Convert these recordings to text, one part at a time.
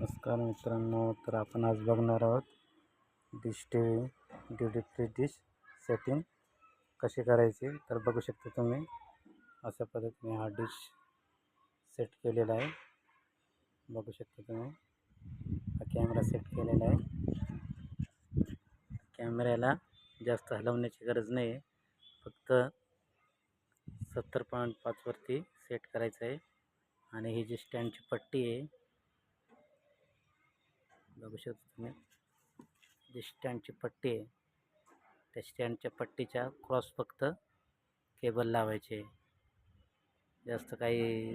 नमस्कार मित्रांनो तर आपण आज बघणार आहोत dish T V D D free dish setting कशी करायची तर बघू शकता तुम्ही. अशा पद्धतीने हा डिश सेट केलेला आहे. बघू शकता तुम्ही. हा कॅमेरा सेट केलेला आहे. कॅमेऱ्याला जास्त हलवण्याची गरज नाही आहे फक्त सत्तर पॉईंट पाचवरती सेट करायचं आहे. आणि ही जी स्टँडची पट्टी आहे बघू शकता तुम्ही. जी स्टँडची पट्टी आहे त्या स्टँडच्या पट्टीच्या क्रॉस फक्त केबल लावायचे. जास्त काही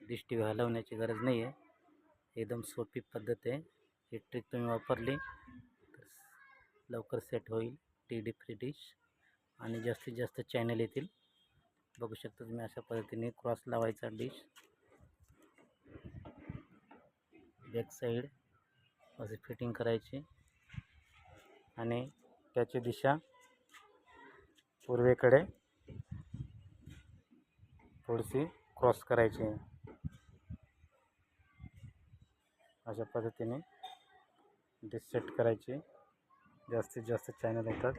डिश टी व्ही हलवण्याची गरज नाही आहे. एकदम सोपी पद्धत आहे. ही ट्रिक तुम्ही वापरली तर लवकर सेट होईल टी डी फ्री डिश आणि जास्तीत जास्त चॅनल येतील. बघू शकता तुम्ही अशा पद्धतीने क्रॉस लावायचा डिश बॅक साईड अशी फिटिंग करायची. आणि त्याची दिशा पूर्वेकडे थोडीशी क्रॉस करायची अशा पद्धतीने डिश सेट करायची. जास्तीत जास्त चॅनल येतात.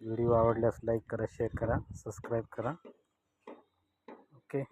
व्हिडिओ आवडल्यास लाईक करा शेअर करा सबस्क्राईब करा. ओके.